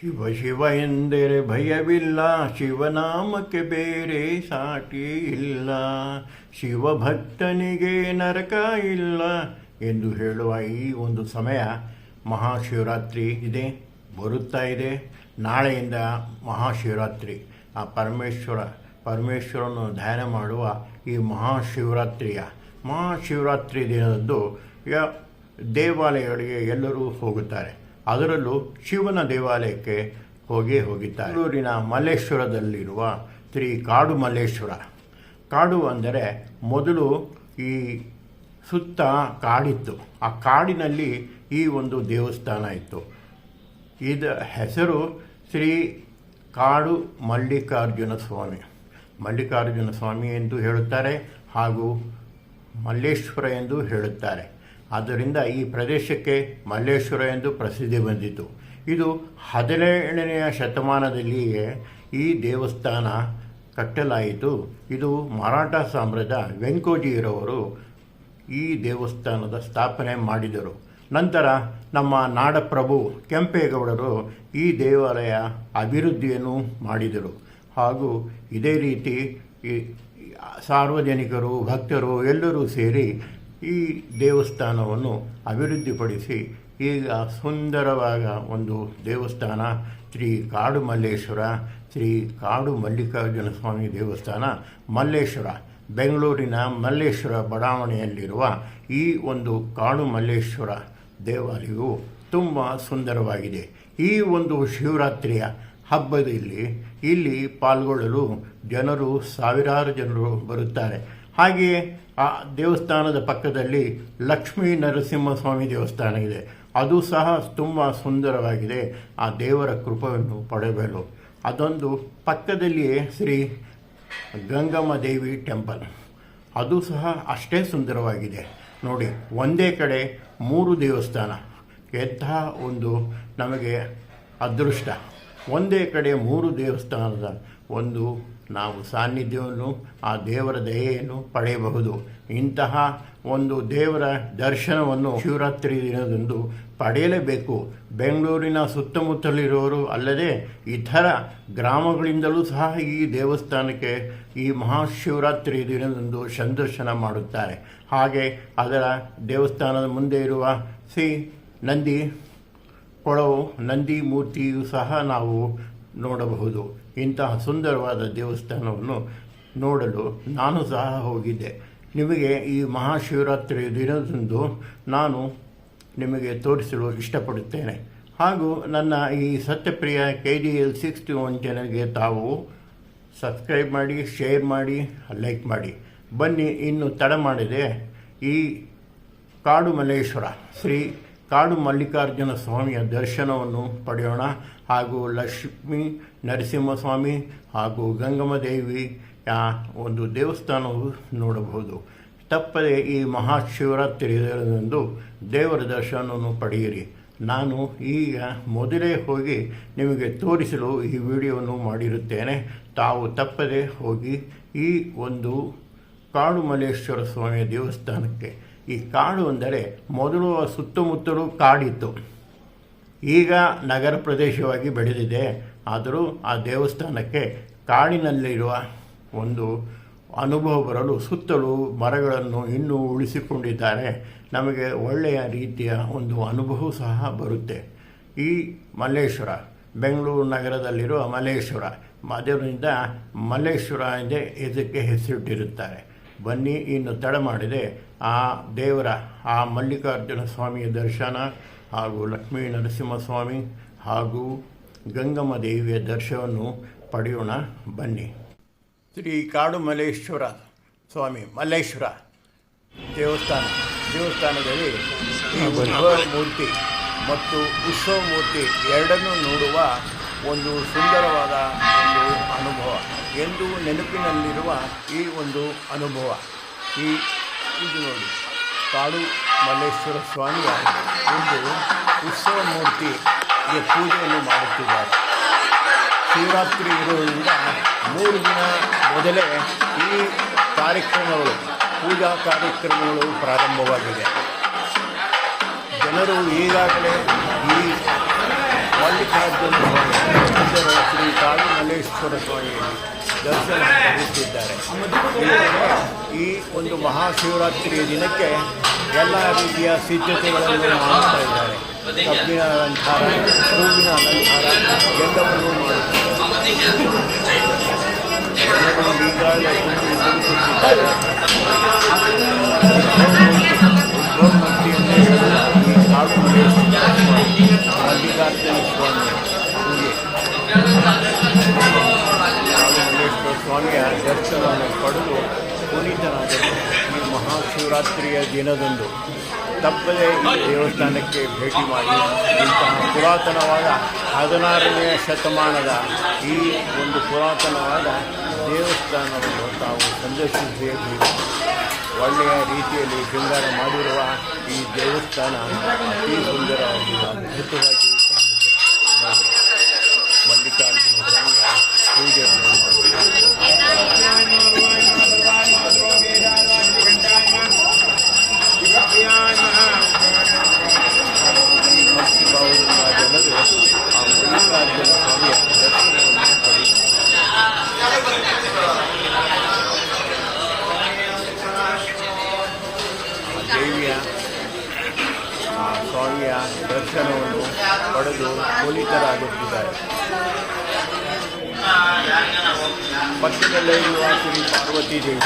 ಶಿವ ಶಿವ ಎಂದರೆ ಭಯವಿಲ್ಲ, ಶಿವನಾಮಕ್ಕೆ ಬೇರೆ ಸಾಟಿ ಇಲ್ಲ. ಶಿವಭಕ್ತನಿಗೆ ನರಕ ಇಲ್ಲ ಎಂದು ಹೇಳುವ ಈ ಒಂದು ಸಮಯ ಮಹಾಶಿವರಾತ್ರಿ ಇದೆ, ಬರುತ್ತಾ ಇದೆ. ನಾಳೆಯಿಂದ ಮಹಾಶಿವರಾತ್ರಿ. ಆ ಪರಮೇಶ್ವರ ಪರಮೇಶ್ವರನ್ನು ಧ್ಯಾನ ಮಾಡುವ ಈ ಮಹಾಶಿವರಾತ್ರಿಯ, ಮಹಾಶಿವರಾತ್ರಿ ದಿನದಂದು ಯ ದೇವಾಲಯಗಳಿಗೆ ಎಲ್ಲರೂ ಹೋಗುತ್ತಾರೆ. ಅದರಲ್ಲೂ ಶಿವನ ದೇವಾಲಯಕ್ಕೆ ಹೋಗಿ ಹೋಗಿದ್ದಾರೆ. ಬೆಂಗಳೂರಿನ ಮಲ್ಲೇಶ್ವರದಲ್ಲಿರುವ ಶ್ರೀ ಕಾಡು ಮಲ್ಲೇಶ್ವರ. ಕಾಡು ಅಂದರೆ ಮೊದಲು ಈ ಸುತ್ತ ಕಾಡಿತ್ತು. ಆ ಕಾಡಿನಲ್ಲಿ ಈ ಒಂದು ದೇವಸ್ಥಾನ ಇತ್ತು. ಇದ ಹೆಸರು ಶ್ರೀ ಕಾಡು ಮಲ್ಲಿಕಾರ್ಜುನ ಸ್ವಾಮಿ. ಮಲ್ಲಿಕಾರ್ಜುನ ಸ್ವಾಮಿ ಎಂದು ಹೇಳುತ್ತಾರೆ ಹಾಗೂ ಮಲ್ಲೇಶ್ವರ ಎಂದು ಹೇಳುತ್ತಾರೆ. ಆದ್ದರಿಂದ ಈ ಪ್ರದೇಶಕ್ಕೆ ಮಲ್ಲೇಶ್ವರ ಎಂದು ಪ್ರಸಿದ್ಧಿ ಬಂದಿತು. ಇದು ಹದಿನೇಳನೆಯ ಶತಮಾನದಲ್ಲಿಯೇ ಈ ದೇವಸ್ಥಾನ ಕಟ್ಟಲಾಯಿತು. ಇದು ಮರಾಠ ಸಾಮ್ರಾಜ್ಯ ವೆಂಕೋಜಿರವರು ಈ ದೇವಸ್ಥಾನದ ಸ್ಥಾಪನೆ ಮಾಡಿದರು. ನಂತರ ನಮ್ಮ ನಾಡಪ್ರಭು ಕೆಂಪೇಗೌಡರು ಈ ದೇವಾಲಯ ಅಭಿವೃದ್ಧಿಯನ್ನು ಮಾಡಿದರು. ಹಾಗೂ ಇದೇ ರೀತಿ ಈ ಸಾರ್ವಜನಿಕರು, ಭಕ್ತರು ಎಲ್ಲರೂ ಸೇರಿ ಈ ದೇವಸ್ಥಾನವನ್ನು ಅಭಿವೃದ್ಧಿಪಡಿಸಿ ಈಗ ಸುಂದರವಾದ ಒಂದು ದೇವಸ್ಥಾನ, ಶ್ರೀ ಕಾಡು ಮಲ್ಲೇಶ್ವರ ಶ್ರೀ ಕಾಡು ಮಲ್ಲಿಕಾರ್ಜುನ ಸ್ವಾಮಿ ದೇವಸ್ಥಾನ, ಮಲ್ಲೇಶ್ವರ, ಬೆಂಗಳೂರಿನ ಮಲ್ಲೇಶ್ವರ ಬಡಾವಣೆಯಲ್ಲಿರುವ ಈ ಒಂದು ಕಾಡು ಮಲ್ಲೇಶ್ವರ ದೇವಾಲಯವು ತುಂಬ ಸುಂದರವಾಗಿದೆ. ಈ ಒಂದು ಶಿವರಾತ್ರಿಯ ಹಬ್ಬದಲ್ಲಿ ಇಲ್ಲಿ ಪಾಲ್ಗೊಳ್ಳಲು ಜನರು ಸಾವಿರಾರು ಜನರು ಬರುತ್ತಾರೆ. ಹಾಗೆಯೇ ಆ ದೇವಸ್ಥಾನದ ಪಕ್ಕದಲ್ಲಿ ಲಕ್ಷ್ಮೀ ನರಸಿಂಹಸ್ವಾಮಿ ದೇವಸ್ಥಾನ ಇದೆ. ಅದು ಸಹ ತುಂಬ ಸುಂದರವಾಗಿದೆ. ಆ ದೇವರ ಕೃಪೆಯನ್ನು ಪಡೆಯಲು ಅದೊಂದು ಪಕ್ಕದಲ್ಲಿಯೇ ಶ್ರೀ ಗಂಗಮ್ಮ ದೇವಿ ಟೆಂಪಲ್. ಅದು ಸಹ ಅಷ್ಟೇ ಸುಂದರವಾಗಿದೆ. ನೋಡಿ, ಒಂದೇ ಕಡೆ ಮೂರು ದೇವಸ್ಥಾನ. ಎಂತಹ ಒಂದು ನಮಗೆ ಅದೃಷ್ಟ. ಒಂದೇ ಕಡೆ ಮೂರು ದೇವಸ್ಥಾನದ ಒಂದು ನಾವು ಸಾನ್ನಿಧ್ಯವನ್ನು, ಆ ದೇವರ ದಯೆಯನ್ನು ಪಡೆಯಬಹುದು. ಇಂತಹ ಒಂದು ದೇವರ ದರ್ಶನವನ್ನು ಶಿವರಾತ್ರಿ ದಿನದಂದು ಪಡೆಯಲೇಬೇಕು. ಬೆಂಗಳೂರಿನ ಸುತ್ತಮುತ್ತಲಿರುವವರು ಅಲ್ಲದೆ ಇತರ ಗ್ರಾಮಗಳಿಂದಲೂ ಸಹ ಈ ದೇವಸ್ಥಾನಕ್ಕೆ ಈ ಮಹಾಶಿವರಾತ್ರಿ ದಿನದಂದು ಸಂದರ್ಶನ ಮಾಡುತ್ತಾರೆ. ಹಾಗೆ ಅದರ ದೇವಸ್ಥಾನದ ಮುಂದೆ ಇರುವ ಸಿ ನಂದಿ ಕೊಳವು, ನಂದಿ ಮೂರ್ತಿಯು ಸಹ ನಾವು ನೋಡಬಹುದು. ಇಂತಹ ಸುಂದರವಾದ ದೇವಸ್ಥಾನವನ್ನು ನೋಡಲು ನಾನು ಸಹ ಹೋಗಿದ್ದೆ. ನಿಮಗೆ ಈ ಮಹಾಶಿವರಾತ್ರಿ ದಿನದಂದು ನಾನು ನಿಮಗೆ ತೋರಿಸಲು ಇಷ್ಟಪಡುತ್ತೇನೆ. ಹಾಗೂ ನನ್ನ ಈ Satyapriya K D L sixty one ಚಾನಲ್ಗೆ ತಾವು ಸಬ್ಸ್ಕ್ರೈಬ್ ಮಾಡಿ, ಶೇರ್ ಮಾಡಿ, ಲೈಕ್ ಮಾಡಿ. ಬನ್ನಿ, ಇನ್ನು ತಡ ಮಾಡಿದೆ. ಈ ಕಾಡು ಮಲ್ಲೇಶ್ವರ ಶ್ರೀ ಕಾಡು ಮಲ್ಲಿಕಾರ್ಜುನ ಸ್ವಾಮಿಯ ದರ್ಶನವನ್ನು ಪಡೆಯೋಣ ಹಾಗೂ ಲಕ್ಷ್ಮೀ ನರಸಿಂಹಸ್ವಾಮಿ ಹಾಗೂ ಗಂಗಮ್ಮ ದೇವಿ ಒಂದು ದೇವಸ್ಥಾನವು ನೋಡಬಹುದು. ತಪ್ಪದೆ ಈ ಮಹಾಶಿವರಾತ್ರಿ ದಿನದಂದು ದೇವರ ದರ್ಶನವನ್ನು ಪಡೆಯಿರಿ. ನಾನು ಈಗ ಮೊದಲೇ ಹೋಗಿ ನಿಮಗೆ ತೋರಿಸಲು ಈ ವಿಡಿಯೋವನ್ನು ಮಾಡಿರುತ್ತೇನೆ. ತಾವು ತಪ್ಪದೆ ಹೋಗಿ ಈ ಒಂದು ಕಾಡು ಮಲ್ಲೇಶ್ವರ ಸ್ವಾಮಿಯ ದೇವಸ್ಥಾನಕ್ಕೆ ಈ ಕಾಡು ಅಂದರೆ ಮೊದಲು ಸುತ್ತಮುತ್ತಲೂ ಕಾಡಿತ್ತು. ಈಗ ನಗರ ಪ್ರದೇಶವಾಗಿ ಬೆಳೆದಿದೆ. ಆದರೂ ಆ ದೇವಸ್ಥಾನಕ್ಕೆ ಕಾಡಿನಲ್ಲಿರುವ ಒಂದು ಅನುಭವ ಬರಲು ಸುತ್ತಲೂ ಮರಗಳನ್ನು ಇನ್ನೂ ಉಳಿಸಿಕೊಂಡಿದ್ದಾರೆ. ನಮಗೆ ಒಳ್ಳೆಯ ರೀತಿಯ ಒಂದು ಅನುಭವ ಸಹ ಬರುತ್ತೆ. ಈ ಮಲ್ಲೇಶ್ವರ, ಬೆಂಗಳೂರು ನಗರದಲ್ಲಿರುವ ಮಲ್ಲೇಶ್ವರ ಅದರಿಂದ ಮಲ್ಲೇಶ್ವರ ಎಂದೇ ಇದಕ್ಕೆ ಹೆಸರಿಟ್ಟಿರುತ್ತಾರೆ. ಬನ್ನಿ ಇನ್ನು ತಡ ಮಾಡಿದೆ. ಆ ದೇವರ, ಆ ಮಲ್ಲಿಕಾರ್ಜುನ ಸ್ವಾಮಿಯ ದರ್ಶನ ಹಾಗೂ ಲಕ್ಷ್ಮೀ ನರಸಿಂಹಸ್ವಾಮಿ ಹಾಗೂ ಗಂಗಮ್ಮ ದೇವಿಯ ದರ್ಶನವನ್ನು ಪಡೆಯೋಣ. ಬನ್ನಿ. ಶ್ರೀ ಕಾಡು ಮಲ್ಲೇಶ್ವರ ಸ್ವಾಮಿ, ಮಲ್ಲೇಶ್ವರ ದೇವಸ್ಥಾನ. ದೇವಸ್ಥಾನದಲ್ಲಿ ಈ ಮೂರ್ತಿ ಮತ್ತು ಉತ್ಸವ ಮೂರ್ತಿ ಎರಡನ್ನೂ ನೋಡುವ ಒಂದು ಸುಂದರವಾದ ಒಂದು ಅನುಭವ, ಎಂದು ನೆನಪಿನಲ್ಲಿರುವ ಈ ಒಂದು ಅನುಭವ. ಈ, ಇದು ನೋಡಿ, ಕಾಡು ಮಲ್ಲೇಶ್ವರ ಸ್ವಾಮಿಯ ಒಂದು ಉತ್ಸವ ಮೂರ್ತಿಗೆ ಪೂಜೆಯನ್ನು ಮಾಡುತ್ತಿದ್ದಾರೆ. ಶಿವರಾತ್ರಿ ಇರುವುದರಿಂದ ಮೂರು ದಿನ ಮೊದಲೇ ಈ ಕಾರ್ಯಕ್ರಮಗಳು, ಪೂಜಾ ಕಾರ್ಯಕ್ರಮಗಳು ಪ್ರಾರಂಭವಾಗಿದೆ. ಜನರು ಈಗಾಗಲೇ ಈ ಮಲ್ಲಿಕಾರ್ಜುನ ಸ್ವಾಮಿ ಪರಮೇಶ್ವರ ಸ್ವಾಮಿ ದರ್ಶನ ಪಡೆಯುತ್ತಿದ್ದಾರೆ ಈ ಒಂದು ಮಹಾಶಿವರಾತ್ರಿಯ ದಿನಕ್ಕೆ ಎಲ್ಲ ರೀತಿಯ ಸಿದ್ಧತೆಗಳನ್ನು ಮಾಡ್ತಾ ಇದ್ದಾರೆ. ಕಬ್ಬಿನ ಅಲಂಕಾರ ಹೂವಿನ ಅಲಂಕಾರ ಎಲ್ಲವನ್ನೂ ಮಾಡುತ್ತಾರೆ. ಈಗಾಗಲೇ ಮಲ್ಲಿಕಾರ್ಜುನ ಸ್ವಾಮಿ ಪೂಜೆ ಕಾಳುಮಲ್ಲೇಶ್ವರ ಸ್ವಾಮಿಯ ದರ್ಶನವನ್ನು ಪಡೆದು ಪುನೀತನಾದರು ಈ ಮಹಾಶಿವರಾತ್ರಿಯ ದಿನದಂದು ತಪ್ಪದೇ ಈ ದೇವಸ್ಥಾನಕ್ಕೆ ಭೇಟಿ ಮಾಡಿ ಇಂತಹ ಪುರಾತನವಾದ ಹದಿನಾರನೆಯ ಶತಮಾನದ ಈ ಒಂದು ಪುರಾತನವಾದ ದೇವಸ್ಥಾನವನ್ನು ತಾವು ಸಂದರ್ಶಿಸಬೇಕು ಒಳ್ಳೆಯ ರೀತಿಯಲ್ಲಿ ಶೃಂಗಾರ ಮಾಡಿರುವ ಈ ದೇವಸ್ಥಾನ ಅತಿ ಸುಂದರವಾಗಿ ಅದ್ಭುತವಾಗಿ ಕಾಣುತ್ತೆ. ಮಲ್ಲಿಕಾರ್ಜುನ ಸ್ವಾಮಿಯ ಪಕ್ಕದಲ್ಲೇ ಇರುವ ಶ್ರೀ ಪಾರ್ವತಿ ದೇವಿ.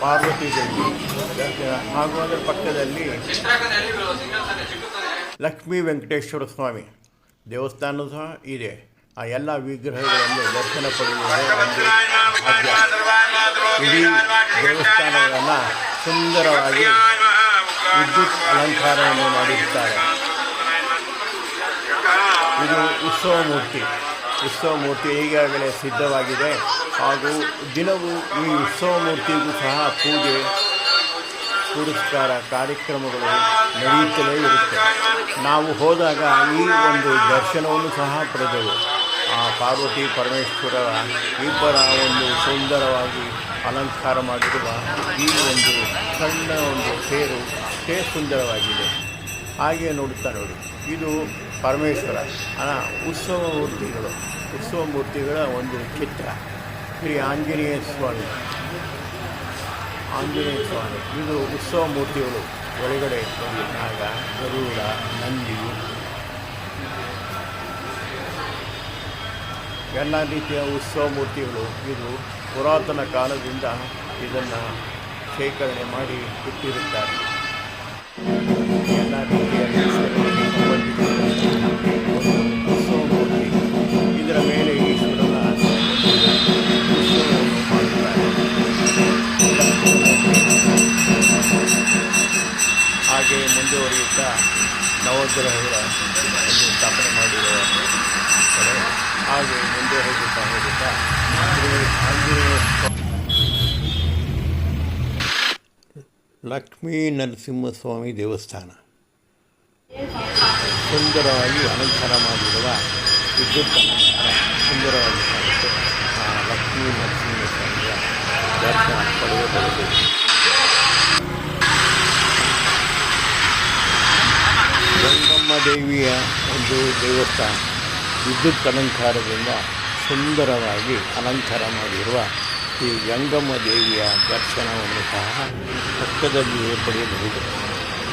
ಪಾರ್ವತಿ ದೇವಿ. ಹಾಗೂ ಅದರ ಪಕ್ಕದಲ್ಲಿ ಲಕ್ಷ್ಮೀ ವೆಂಕಟೇಶ್ವರ ಸ್ವಾಮಿ. ದೇವಸ್ಥಾನ ಸಹ ಇದೆ. ಆ ಎಲ್ಲ ವಿಗ್ರಹಗಳನ್ನು ದರ್ಶನ ಪಡೆಯುವುದೇ ಒಂದು ಇಡೀ ದೇವಸ್ಥಾನಗಳನ್ನು ಸುಂದರವಾಗಿ ವಿದ್ಯುತ್ ಅಲಂಕಾರವನ್ನು ಮಾಡಿರುತ್ತಾರೆ. ಇದು ಉತ್ಸವ ಮೂರ್ತಿ. ಉತ್ಸವ ಮೂರ್ತಿ ಈಗಾಗಲೇ ಸಿದ್ಧವಾಗಿದೆ. ಹಾಗೂ ದಿನವೂ ಈ ಉತ್ಸವ ಮೂರ್ತಿಗೂ ಸಹ ಪೂಜೆ, ಪುರಸ್ಕಾರ ಕಾರ್ಯಕ್ರಮಗಳು ನಡೆಯುತ್ತಲೇ ಇರುತ್ತೆ. ನಾವು ಹೋದಾಗ ಈ ಒಂದು ದರ್ಶನವನ್ನು ಸಹ ಪಡೆದೆವು. ಆ ಪಾರ್ವತಿ ಪರಮೇಶ್ವರರ ಇಬ್ಬರ ಒಂದು ಸುಂದರವಾಗಿ ಅಲಂಕಾರ ಮಾಡಿರುವ ಈ ಒಂದು ಸಣ್ಣ ಒಂದು ತೇರು ಅಷ್ಟೇ ಸುಂದರವಾಗಿದೆ. ಹಾಗೆ ನೋಡುತ್ತಾ ನೋಡಿ. ಇದು ಪರಮೇಶ್ವರ ಉತ್ಸವ ಮೂರ್ತಿಗಳು ಉತ್ಸವ ಮೂರ್ತಿಗಳ ಒಂದು ಚಿತ್ರ. ಶ್ರೀ ಆಂಜನೇಯ ಸ್ವಾಮಿ ಆಂಜನೇಯ ಸ್ವಾಮಿ ಇದು ಉತ್ಸವ ಮೂರ್ತಿಗಳು ಒಳಗಡೆ ನಾಗ ಗರುಡ, ನಂದಿ, ಎಲ್ಲ ರೀತಿಯ ಉತ್ಸವ ಮೂರ್ತಿಗಳು ಇದು ಪುರಾತನ ಕಾಲದಿಂದ ಇದನ್ನು ಶೇಖರಣೆ ಮಾಡಿ ಇಟ್ಟಿರುತ್ತಾರೆ. ಎಲ್ಲ ರೀತಿಯ ಮುಂದುವರಿಯುತ್ತಾ ನವಗ್ರಹಗಳ ಒಂದು ಸ್ಥಾಪನೆ ಮಾಡಿರುವ ಕಡೆ ಹಾಗೆ ಮುಂದೆ ಹೋಗುತ್ತಾ ಹೋಗುತ್ತಾ ಲಕ್ಷ್ಮೀ ನರಸಿಂಹಸ್ವಾಮಿ ದೇವಸ್ಥಾನ. ಸುಂದರವಾಗಿ ಅಲಂಕಾರ ಮಾಡಿರುವ ವಿದ್ಯುತ್ ಅಲಂಕಾರ. ಸುಂದರವಾಗಿ ಕಾಣುತ್ತೆ ಲಕ್ಷ್ಮೀ ನರಸಿಂಹಸ್ವಾಮಿಯ ದರ್ಶನ ಪಡೆಯಬಹುದು. ಗಂಗಮ್ಮ ದೇವಿಯ ಒಂದು ದೇವಸ್ಥಾನ ವಿದ್ಯುತ್ ಅಲಂಕಾರದಿಂದ ಸುಂದರವಾಗಿ ಅಲಂಕಾರ ಮಾಡಿರುವ ಈ ಗಂಗಮ್ಮ ದೇವಿಯ ದರ್ಶನವನ್ನು ಸಹ ಪಕ್ಕದಲ್ಲಿಯೇ ಪಡೆಯಬಹುದು.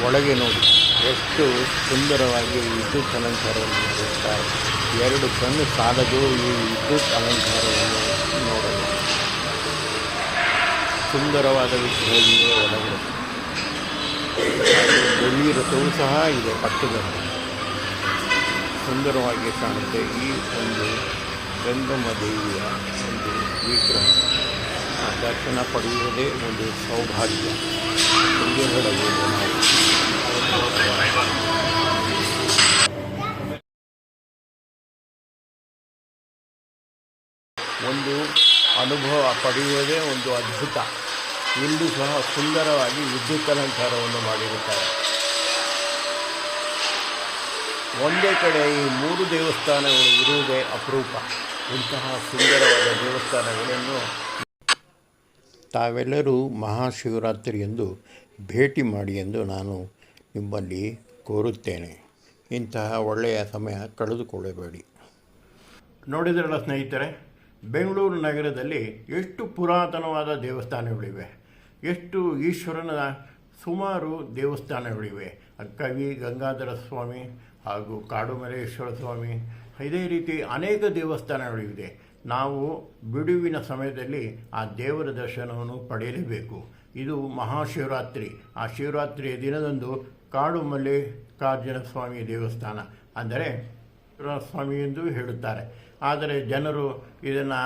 ಒಳಗೆ ನೋಡಿ, ಎಷ್ಟು ಸುಂದರವಾಗಿ ವಿದ್ಯುತ್ ಅಲಂಕಾರವನ್ನು ಮಾಡಿರುತ್ತಾರೆ. ಎರಡು ಕಣ್ಣು ಸಾಲದು ಈ ವಿದ್ಯುತ್ ಅಲಂಕಾರವನ್ನು ನೋಡಲು ಸುಂದರವಾದ ವಿಷಯ ಒಳಗಡೆ ಬೆಳ್ಳಿ ರಥವೂ ಸಹ ಇದೆ ಪಕ್ಕದಲ್ಲಿ. ಸುಂದರವಾಗಿ ಕಾಣುತ್ತೆ ಈ ಒಂದು ಗಂಗಮ್ಮ ದೇವಿಯ ಒಂದು ವಿಗ್ರಹ. ದರ್ಶನ ಪಡೆಯುವುದೇ ಒಂದು ಸೌಭಾಗ್ಯ. ಹೇಳಬಹುದು ಒಂದು ಅನುಭವ ಪಡೆಯುವುದೇ ಒಂದು ಅದ್ಭುತ. ಇಲ್ಲೂ ಸಹ ಸುಂದರವಾಗಿ ವಿದ್ಯುತ್ ಅಲಂಕಾರವನ್ನು ಮಾಡಿರುತ್ತಾರೆ. ಒಂದೇ ಕಡೆ ಈ ಮೂರು ದೇವಸ್ಥಾನಗಳು ಇರುವುದೇ ಅಪರೂಪ. ಇಂತಹ ಸುಂದರವಾದ ದೇವಸ್ಥಾನಗಳನ್ನು ತಾವೆಲ್ಲರೂ ಮಹಾಶಿವರಾತ್ರಿಯಂದು ಭೇಟಿ ಮಾಡಿ ಎಂದು ನಾನು ನಿಮ್ಮಲ್ಲಿ ಕೋರುತ್ತೇನೆ. ಇಂತಹ ಒಳ್ಳೆಯ ಸಮಯ ಕಳೆದುಕೊಳ್ಳಬೇಡಿ. ನೋಡಿದ್ರಲ್ಲ ಸ್ನೇಹಿತರೆ ಬೆಂಗಳೂರು ನಗರದಲ್ಲಿ ಎಷ್ಟು ಪುರಾತನವಾದ ದೇವಸ್ಥಾನಗಳಿವೆ. ಎಷ್ಟು ಈಶ್ವರನ ಸುಮಾರು ದೇವಸ್ಥಾನಗಳಿವೆ. ಕವಿ ಗಂಗಾಧರ ಸ್ವಾಮಿ ಹಾಗೂ ಕಾಡುಮಲೇಶ್ವರ ಸ್ವಾಮಿ, ಇದೇ ರೀತಿ ಅನೇಕ ದೇವಸ್ಥಾನಗಳಿವೆ. ನಾವು ಬಿಡುವಿನ ಸಮಯದಲ್ಲಿ ಆ ದೇವರ ದರ್ಶನವನ್ನು ಪಡೆಯಲೇಬೇಕು. ಇದು ಮಹಾಶಿವರಾತ್ರಿ. ಆ ಶಿವರಾತ್ರಿಯ ದಿನದಂದು ಕಾಡು ಮಲ್ಲಿಕಾರ್ಜುನ ಸ್ವಾಮಿ ದೇವಸ್ಥಾನ ಅಂದರೆ ಸ್ವಾಮಿ ಎಂದು ಹೇಳುತ್ತಾರೆ. ಆದರೆ ಜನರು ಇದನ್ನು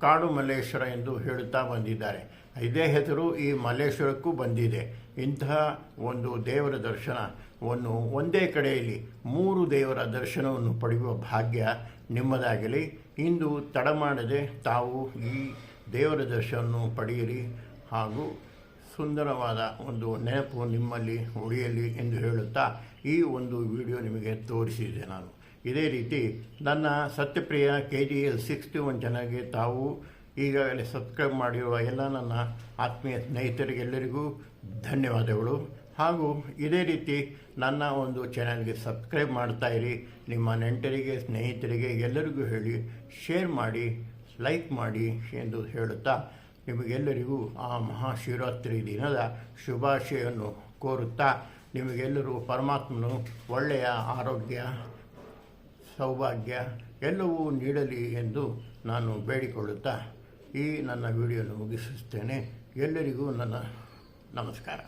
ಕಾಡು ಮಲ್ಲೇಶ್ವರ ಎಂದು ಹೇಳುತ್ತಾ ಬಂದಿದ್ದಾರೆ. ಇದೇ ಹೆಸರು ಈ ಮಲ್ಲೇಶ್ವರಕ್ಕೂ ಬಂದಿದೆ. ಇಂತಹ ಒಂದು ದೇವರ ದರ್ಶನವನ್ನು ಒಂದೇ ಕಡೆಯಲ್ಲಿ ಮೂರು ದೇವರ ದರ್ಶನವನ್ನು ಪಡೆಯುವ ಭಾಗ್ಯ ನಿಮ್ಮದಾಗಲಿ. ಇಂದು ತಡ ಮಾಡದೆ ತಾವು ಈ ದೇವರ ದರ್ಶನವನ್ನು ಪಡೆಯಿರಿ. ಹಾಗೂ ಸುಂದರವಾದ ಒಂದು ನೆನಪು ನಿಮ್ಮಲ್ಲಿ ಉಳಿಯಲಿ ಎಂದು ಹೇಳುತ್ತಾ ಈ ಒಂದು ವಿಡಿಯೋ ನಿಮಗೆ ತೋರಿಸಿದೆ ನಾನು. ಇದೇ ರೀತಿ ನನ್ನ Satyapriya K G L sixty one ಚಾನಲ್ಗೆ ತಾವು ಈಗಾಗಲೇ ಸಬ್ಸ್ಕ್ರೈಬ್ ಮಾಡಿರುವ ಎಲ್ಲ ನನ್ನ ಆತ್ಮೀಯ ಸ್ನೇಹಿತರಿಗೆಲ್ಲರಿಗೂ ಧನ್ಯವಾದಗಳು. ಹಾಗೂ ಇದೇ ರೀತಿ ನನ್ನ ಒಂದು ಚಾನಲ್ಗೆ ಸಬ್ಸ್ಕ್ರೈಬ್ ಮಾಡ್ತಾ ಇರಿ. ನಿಮ್ಮ ನೆಂಟರಿಗೆ, ಸ್ನೇಹಿತರಿಗೆ ಎಲ್ಲರಿಗೂ ಹೇಳಿ ಶೇರ್ ಮಾಡಿ ಲೈಕ್ ಮಾಡಿ ಎಂದು ಹೇಳುತ್ತಾ ನಿಮಗೆಲ್ಲರಿಗೂ ಆ ಮಹಾಶಿವರಾತ್ರಿ ದಿನದ ಶುಭಾಶಯವನ್ನು ಕೋರುತ್ತಾ ನಿಮಗೆಲ್ಲರೂ ಪರಮಾತ್ಮನು ಒಳ್ಳೆಯ ಆರೋಗ್ಯ ಸೌಭಾಗ್ಯ ಎಲ್ಲವೂ ನೀಡಲಿ ಎಂದು ನಾನು ಬೇಡಿಕೊಳ್ಳುತ್ತಾ ಈ ನನ್ನ ವಿಡಿಯೋನ ಮುಗಿಸುತ್ತೇನೆ. ಎಲ್ಲರಿಗೂ ನನ್ನ ನಮಸ್ಕಾರ.